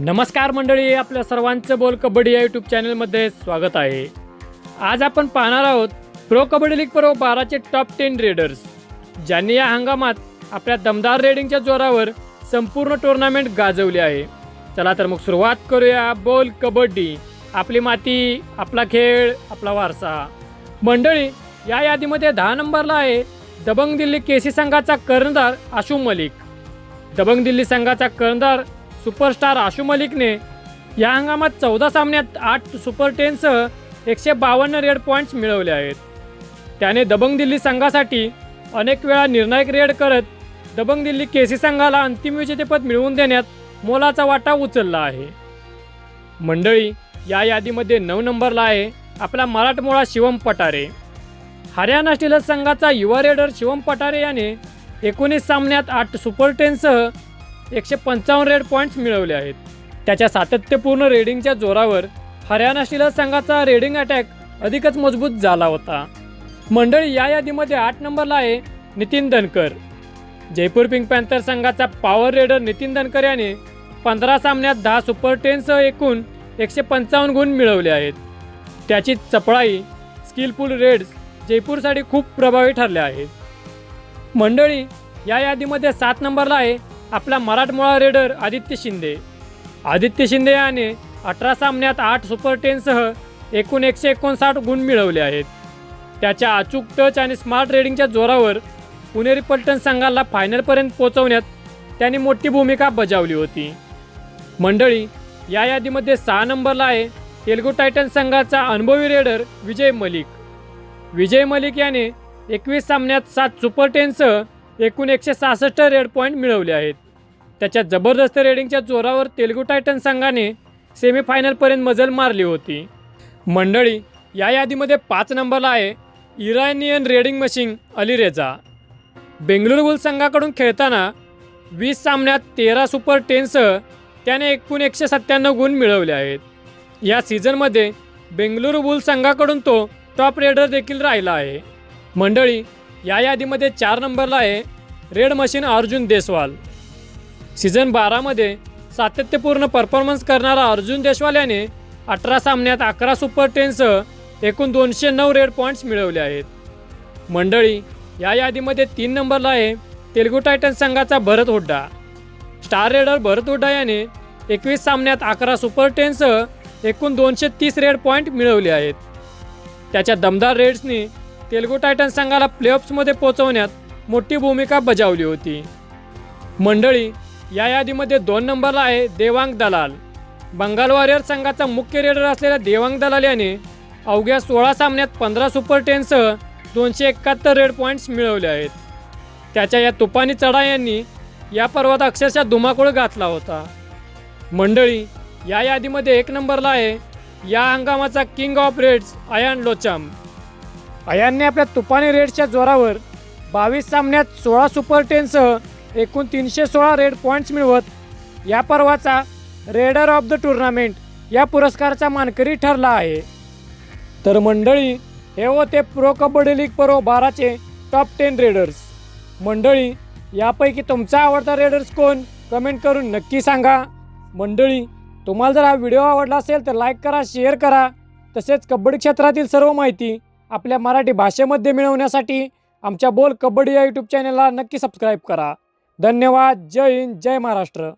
नमस्कार मंडळी आपल्या सर्वांचं बोल कबड्डी या यूट्यूब चॅनलमध्ये स्वागत आहे. आज आपण पाहणार आहोत प्रो कबड्डी लीग प्रो बाराचे टॉप टेन रेडर्स ज्यांनी या हंगामात आपल्या दमदार रेडिंगच्या जोरावर संपूर्ण टुर्नामेंट गाजवली आहे. चला तर मग सुरुवात करूया बोल कबड्डी. आपली माती आपला खेळ आपला वारसा. मंडळी या यादीमध्ये दहा नंबरला आहे दबंग दिल्ली केसी संघाचा कर्णधार आशू मलिक. दबंग दिल्ली संघाचा कर्णधार सुपरस्टार आशू मलिकने या हंगामात चौदा सामन्यात आठ सुपर टेनसह एकशे बावन्न रेड पॉईंट्स मिळवले आहेत. त्याने दबंग दिल्ली संघासाठी अनेक वेळा निर्णायक रेड करत दबंग दिल्ली केसी संघाला अंतिम विजेतेपद मिळवून देण्यात मोलाचा वाटा उचलला आहे. मंडळी या यादीमध्ये नऊ नंबरला आहे आपला मराठमोळा शिवम पटारे. हरियाणा स्टीलर्स संघाचा युवा रेडर शिवम पटारे याने एकोणीस सामन्यात आठ सुपर टेनसह एकशे पंचावन्न रेड पॉईंट्स मिळवले आहेत. त्याच्या सातत्यपूर्ण रेडिंगच्या जोरावर हरियाणा शिला संघाचा रेडिंग अटॅक अधिकच मजबूत झाला होता. मंडळी या यादीमध्ये आठ नंबरला आहे नितीन दनकर जयपूर पिंक पॅन्थर संघाचा पॉवर रेडर नितीन दनकर याने पंधरा सामन्यात दहा सुपर टेनसह एकूण एकशे पंचावन्न गुण मिळवले आहेत. त्याची चपळाई स्किलफुल रेड्स जयपूरसाठी खूप प्रभावी ठरल्या आहेत. मंडळी या यादीमध्ये सात नंबरला आहे आपला मराठमोळा रेडर आदित्य शिंदे. आदित्य शिंदे याने अठरा सामन्यात आठ सुपर टेनसह एकूण एकशे एकोणसाठ गुण मिळवले आहेत. त्याच्या अचूक टच आणि स्मार्ट रेडिंगच्या जोरावर पुणेरी पलटण संघाला फायनलपर्यंत पोहोचवण्यात त्यांनी मोठी भूमिका बजावली होती. मंडळी या यादीमध्ये सहा नंबरला आहे तेलगू टायटन संघाचा अनुभवी रेडर विजय मलिक. विजय मलिक याने एकवीस सामन्यात सात सुपर टेनसह एकूण एकशे सहासष्ट रेड पॉईंट मिळवले आहेत. त्याच्या जबरदस्त रेडिंगच्या जोरावर तेलगू टायटन संघाने सेमीफायनलपर्यंत मजल मारली होती. मंडळी या यादीमध्ये पाच नंबरला आहे Iranian raiding machine Ali Reza Bengaluru bull संघाकडून खेळताना वीस सामन्यात तेरा सुपर टेनसह त्याने एकूण एकशे सत्त्याण्णव गुण मिळवले आहेत. या सीझनमध्ये बेंगलुरू बुल संघाकडून तो टॉप रेडर देखील राहिला आहे. मंडळी या यादीमध्ये चार नंबरला आहे raid machine Arjun Deshwal season बारामध्ये सातत्यपूर्ण परफॉर्मन्स करणारा अर्जुन देशवाल याने अठरा सामन्यात अकरा सुपर टेनसह एकूण दोनशे नऊ रेड पॉईंट्स मिळवले आहेत. मंडळी या यादीमध्ये तीन नंबरला आहे तेलगू टायटन संघाचा भरत हुड्डा. स्टार रेडर भरत हुड्डा याने एकवीस सामन्यात अकरा सुपर टेनसह एकूण दोनशे तीस रेड पॉईंट मिळवले आहेत. त्याच्या दमदार रेड्सनी तेलगू टायटन संघाला प्लेऑफ्समध्ये पोहोचवण्यात मोठी भूमिका बजावली होती. मंडळी या यादीमध्ये दोन नंबरला आहे देवांग दलाल. बंगाल वॉरियर संघाचा मुख्य रेडर असलेल्या देवांग दलाल याने अवघ्या सोळा सामन्यात पंधरा सुपर टेनसह दोनशे एकाहत्तर रेड पॉईंट्स मिळवले आहेत. त्याच्या या तुपानी चढा यांनी या पर्वात अक्षरशः धुमाकूळ घातला होता. मंडळी या यादीमध्ये एक नंबरला आहे या हंगामाचा king of raids Ayan Lochab. अयानने आपल्या तुफानी रेड्सच्या जोरावर बावीस सामन्यात सोळा सुपर टेनसह एकूण तीनशे सोळा रेड पॉईंट्स मिळवत या पर्वाचा रेडर ऑफ द टुर्नामेंट या पुरस्काराचा मानकरी ठरला आहे. तर मंडळी हे होते प्रो कबड्डी लीग पर्व बाराचे टॉप टेन रेडर्स मंडळी यापैकी तुमचा आवडता रेडर्स कोण? कमेंट करून नक्की सांगा. मंडळी तुम्हाला जर हा व्हिडिओ आवडला असेल तर लाईक करा शेअर करा. तसेच कबड्डी क्षेत्रातील सर्व माहिती आपल्या मराठी भाषेमध्ये मिळवण्यासाठी आमच्या बोल कबड्डी या यूट्यूब चॅनलला नक्की सबस्क्राईब करा. धन्यवाद. जय हिंद. जय महाराष्ट्र.